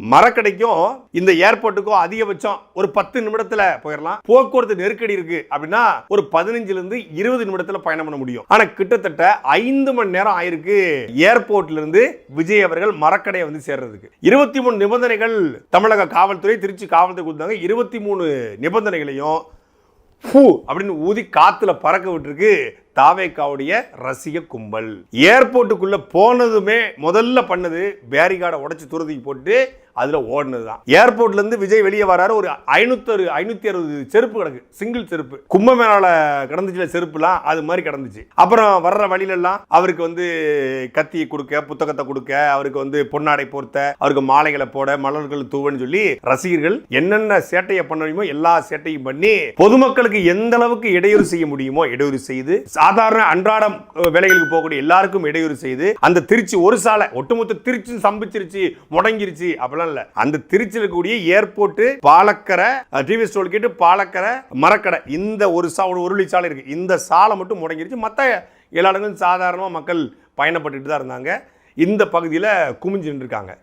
மரக்கடைக்கும் இந்த ஏர்போர்ட்டுக்கும் அதிகபட்சம் ஒரு பத்து நிமிடத்துல போயிடலாம் போக்குவரத்து நெருக்கடி இருக்கு அப்படின்னா ஒரு பதினஞ்சுல இருந்து இருபது நிமிடத்துல பயணம் பண்ண முடியும். ஆனா கிட்டத்தட்ட ஐந்து மணி நேரம் ஆயிருக்கு ஏர்போர்ட்ல இருந்து விஜய் அவர்கள் மரக்கடையை வந்து சேர்றதுக்கு. இருபத்தி மூணு நிபந்தனைகள் தமிழக காவல்துறை திருச்சி காவல்துறை கொடுத்தாங்க. இருபத்தி மூணு நிபந்தனைகளையும் ஃபூ அப்படின்னு ஊதி காத்துல பறக்க விட்டுருக்கு தாவேக்காவுடைய ரசிக கும்பல். ஏர்போர்ட்டுக்குள்ள போனதுமே முதல்ல பண்ணது பேரிகார்டை உடச்சி துருதி போட்டு அதுல ஓடினது தான் ஏர்போர்ட்ல இருந்து விஜய் வெளியே வராரு ஒரு ஐநூத்தறு ஐநூத்தி அறுபது செருப்பு கிடக்கு. சிங்கிள் செருப்பு. கும்பமேளால கிடந்துச்சுல செருப்புலாம் அது மாதிரி கிடந்துச்சு. அப்புறம் வர்ற வழியில எல்லாம் அவருக்கு வந்து கத்தியை கொடுக்க புத்தகத்தை கொடுக்க அவருக்கு வந்து பொன்னாடை போர்த்த அவருக்கு மாலைகளை போட மலர்கள் தூவன்னு சொல்லி ரசிகர்கள் என்னென்ன சேட்டையை பண்ண முடியுமோ எல்லா சேட்டையும் பண்ணி பொதுமக்களுக்கு எந்த அளவுக்கு இடையூறு செய்ய முடியுமோ இடையூறு செய்து சாதாரண அன்றாடம் வேலைகளுக்கு போகக்கூடிய எல்லாருக்கும் இடையூறு செய்து அந்த திருச்சி ஒரு சாலை ஒட்டுமொத்த திருச்சி சம்பிச்சிருச்சு முடங்கிருச்சு அப்படிலாம் இல்ல. அந்த திருச்சியில் இருக்கக்கூடிய ஏர்போர்ட் பாலக்கரை டிவி ஸ்டோல் கேட்டு பாலக்கரை மரக்கடை இந்த ஒரு சா ஒரு உருளி சாலை இருக்கு. இந்த சாலை மட்டும் முடங்கிருச்சு. மற்ற எல்லா இடங்களும் சாதாரணமாக மக்கள் பயணப்பட்டுட்டு தான் இருந்தாங்க. இந்த பகுதியில் குமிஞ்சு நின்றுருக்காங்க